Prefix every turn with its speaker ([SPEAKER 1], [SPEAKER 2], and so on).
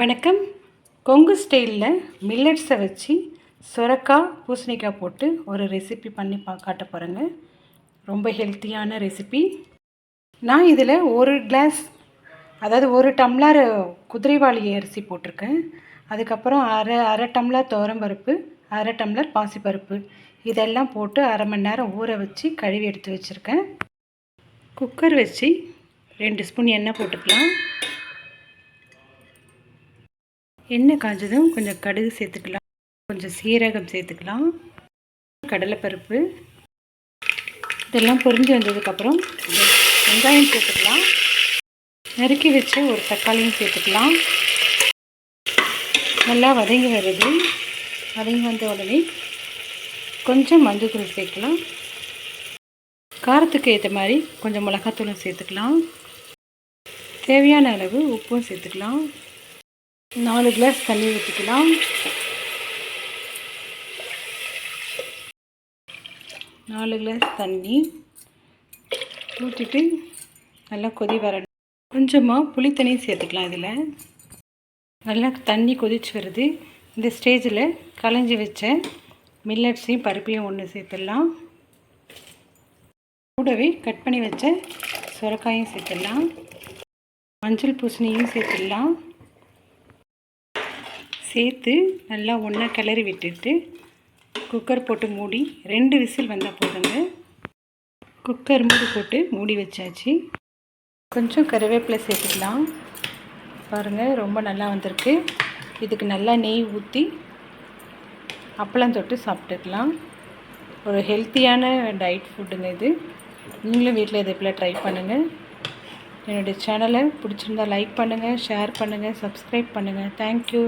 [SPEAKER 1] வணக்கம். கொங்கு ஸ்டைலில் மில்லட்ஸை வச்சு சுரக்காய் பூசணிக்காய் போட்டு ஒரு ரெசிபி பண்ணி பா காட்ட போகிறேங்க ரொம்ப ஹெல்த்தியான ரெசிபி நான் இதில் ஒரு கிளாஸ் அதாவது ஒரு டம்ளர் குதிரைவாளி அரிசி போட்டிருக்கேன். அதுக்கப்புறம் அரை அரை டம்ளர் துவரம்பருப்பு அரை டம்ளர் பாசிப்பருப்பு. இதெல்லாம் போட்டு அரை மணி நேரம் ஊற வச்சு கழுவி எடுத்து வச்சுருக்கேன். குக்கர் வச்சு ரெண்டு ஸ்பூன் எண்ணெய் போட்டுக்கலாம். எண்ணெய் காஞ்சதும் கொஞ்சம் கடுகு சேர்த்துக்கலாம். கொஞ்சம் சீரகம் சேர்த்துக்கலாம். கடலைப்பருப்பு. இதெல்லாம் பொரிஞ்சு வந்ததுக்கப்புறம் வெங்காயம் சேர்த்துக்கலாம். நறுக்கி வச்சு ஒரு தக்காளியும் சேர்த்துக்கலாம். நல்லா வதங்கி வருது. வதங்கி வந்த உடனே கொஞ்சம் மஞ்சள்தூள் சேர்க்கலாம். காரத்துக்கு ஏற்ற மாதிரி கொஞ்சம் மிளகாத்தூளும் சேர்த்துக்கலாம். தேவையான அளவு உப்பும் சேர்த்துக்கலாம். நாலு கிளாஸ் தண்ணி ஊற்றிக்கலாம் நாலு கிளாஸ் தண்ணி ஊற்றிட்டு நல்லா கொதி வரணும் கொஞ்சமாக புளித்தண்ணி சேர்த்துக்கலாம் இதில். நல்லா தண்ணி கொதிச்சு வருது. இந்த ஸ்டேஜில் களைஞ்சி வச்ச மில்லட்ஸையும் பருப்பையும் ஒன்று சேர்த்துடலாம். கூடவே கட் பண்ணி வச்ச சுரக்காயும் சேர்த்துடலாம். மஞ்சள் பூசணியும் சேர்த்துடலாம். சேர்த்து நல்லா ஒன்றா கிளறி விட்டுட்டு குக்கர் போட்டு மூடி ரெண்டு விசில் வந்தால் போதுங்க. குக்கர் மூடி போட்டு மூடி வச்சாச்சு. கொஞ்சம் கருவேப்பிலை சேர்த்துக்கலாம். பாருங்கள் ரொம்ப நல்லா வந்திருக்கு. இதுக்கு நல்லா நெய் ஊற்றி அப்பளம் தொட்டு சாப்பிட்டுக்கலாம். ஒரு ஹெல்த்தியான டயட் ஃபுட்டுங்க இது. நீங்களும் வீட்டில் இதை போல் ட்ரை பண்ணுங்கள் என்னுடைய சேனலை பிடிச்சிருந்தா லைக் பண்ணுங்கள் ஷேர் பண்ணுங்கள் சப்ஸ்கிரைப் பண்ணுங்கள் தேங்க்யூ